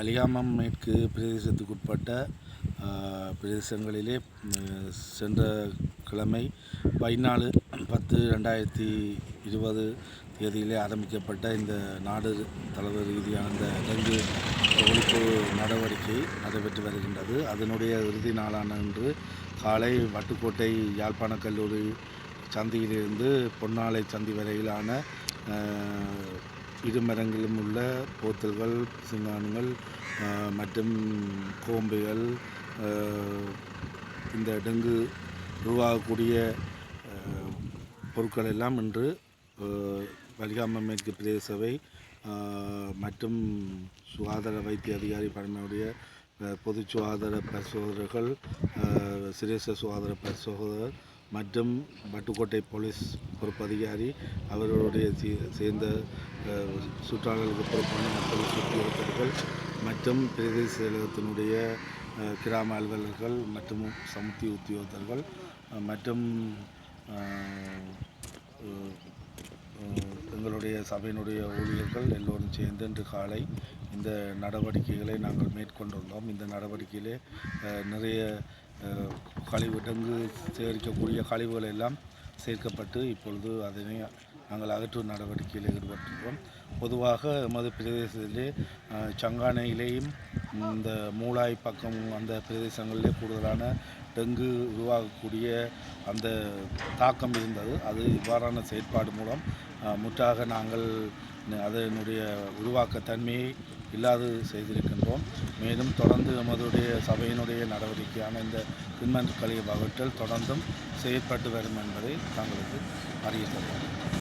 வலிகாமம் மேற்கு பிரதேசத்துக்குட்பட்ட பிரதேசங்களிலே சென்ற கிழமை பதினாலு பத்து ரெண்டாயிரத்தி இருபது தேதியிலே ஆரம்பிக்கப்பட்ட இந்த நாடு தலைவர் ரீதியான இந்த டெங்கு ஒழிப்பு நடவடிக்கை நடைபெற்று வருகின்றது. அதனுடைய இறுதி நாளான இன்று காலை வட்டுக்கோட்டை யாழ்ப்பாண கல்லூரி சந்தியிலிருந்து பொன்னாலை சந்தி வரையிலான இரு மரங்களிலும் உள்ள போத்தல்கள் சிங்கான்கள் மற்றும் கோம்பைகள் இந்த டெங்கு உருவாகக்கூடிய பொருட்கள் எல்லாம் இன்று வலிகாம மேற்கு பிரதேச சபை மற்றும் சுகாதார வைத்திய அதிகாரி பழமையுடைய பொது சுகாதார பரிசோதகர்கள் சிரேச சுகாதார பரிசோதகர் மற்றும் வட்டுக்கோட்டை போலீஸ் பொறுப்பு அதிகாரி அவர்களுடைய சே- சேர்ந்த சுற்றாளர்களுக்கு பொறுப்பான போலீஸ் உத்தியோகத்தர்கள் மற்றும் பிரதேச செயலகத்தினுடைய கிராம அலுவலர்கள் மற்றும் சமுத்தி உத்தியோகத்தர்கள் மற்றும் எங்களுடைய சபையினுடைய ஊழியர்கள் எல்லோரும் சேர்ந்து இன்று காலை இந்த நடவடிக்கைகளை நாங்கள் மேற்கொண்டுள்ளோம். இந்த நடவடிக்கையிலே நிறைய கழிவு டெங்கு சேகரிக்கக்கூடிய கழிவுகள் எல்லாம் சேர்க்கப்பட்டு இப்பொழுது அதனை நாங்கள் அகற்றும் நடவடிக்கையில் ஈடுபட்டுள்ளோம் பொதுவாக எமது பிரதேசத்திலே சங்கானையிலேயும் இந்த மூளாய் பக்கம் அந்த பிரதேசங்களிலே கூடுதலான டெங்கு உருவாகக்கூடிய அந்த தாக்கம் இருந்தது. அது இவ்வாறான செயற்பாடு மூலம் முற்றாக நாங்கள் அதனுடைய உருவாக்க தன்மையை இல்லாது செய்திருக்கின்றோம். மேலும் தொடர்ந்து எமதுடைய சபையினுடைய நடவடிக்கையான இந்த திண்மன் கழிவு அகற்றல் தொடர்ந்தும் செயற்பட்டு வரும் என்பதை தங்களுக்கு அறிவித்தோம்